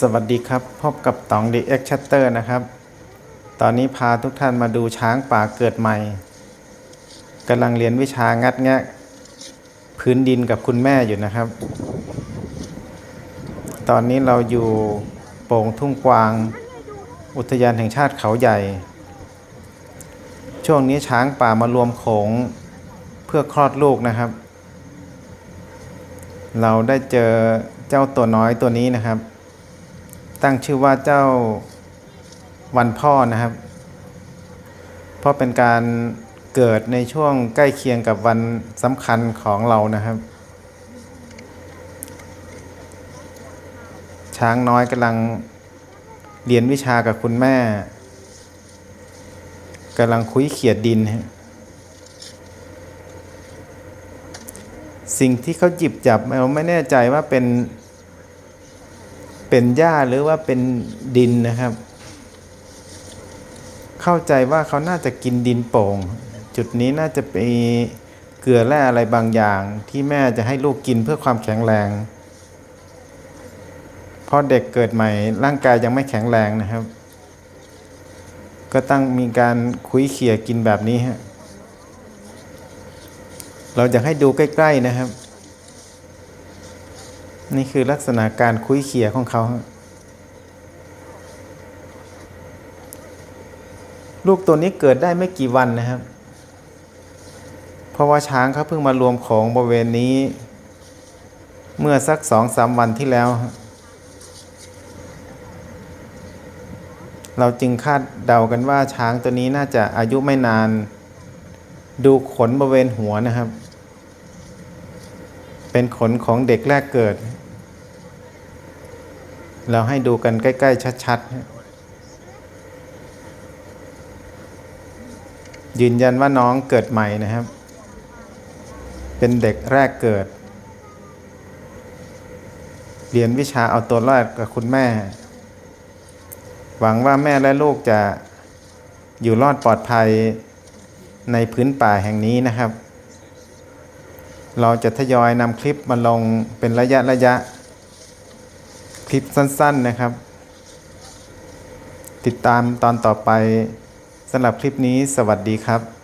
สวัสดีครับพบกับต๋องดีเอ็กชัตเตอร์นะครับ ตอนนี้พาทุกท่านมาดูช้างป่าเกิดใหม่กำลังเรียนวิชางัดแงะพื้นดินกับคุณแม่อยู่นะครับ ตอนนี้เราอยู่โป่งทุ่งกวาง อุทยานแห่งชาติเขาใหญ่ ช่วงนี้ช้างป่ามารวมโขงเพื่อคลอดลูกนะครับ เราได้เจอเจ้าตัวน้อยตัวนี้นะครับ ตั้งชื่อว่าเจ้าวันพ่อนะครับ เพราะเป็นการเกิดในช่วงใกล้เคียงกับวันสำคัญของเรานะครับ ช้างน้อยกำลังเรียนวิชากับคุณแม่กำลังคุยเขียดดิน สิ่งที่เขาหยิบจับเราไม่แน่ใจว่าเป็น เป็นหญ้าหรือว่าเป็นดินนะครับ เข้าใจว่าเขาน่าจะกินดินโป่ง จุดนี้น่าจะเป็นเกลือแร่อะไรบางอย่างที่แม่จะให้ลูกกินเพื่อความแข็งแรงเพราะเด็กเกิดใหม่ร่างกายยังไม่แข็งแรงนะครับ ก็ต้องมีการคุยเขี่ยกินแบบนี้ฮะเราจะให้ดูใกล้ ๆนะครับ นี่คือลักษณะการคุยเขี่ยของเขา ลูกตัวนี้เกิดได้ไม่กี่วันนะครับ เพราะว่าช้างเขาเพิ่งมารวมของบริเวณนี้ เมื่อสักสองสามวันที่แล้ว เราจึงคาดเดากันว่าช้างตัวนี้น่าจะอายุไม่นาน ดูขนบริเวณหัวนะครับเป็นขนของเด็กแรกเกิด เราให้ดูกันใกล้ ๆ ชัดๆ ยืนยันว่าน้องเกิดใหม่นะครับ เป็นเด็กแรกเกิด เรียนวิชาเอาตัวรอดกับคุณแม่ หวังว่าแม่และลูกจะอยู่รอดปลอดภัยในพื้นป่าแห่งนี้นะครับ เราจะทยอยนำคลิปมาลงเป็นระยะระยะ ลิปสั้น ๆนะครับ ติดตามตอนต่อไปสำหรับคลิปนี้สวัสดีครับ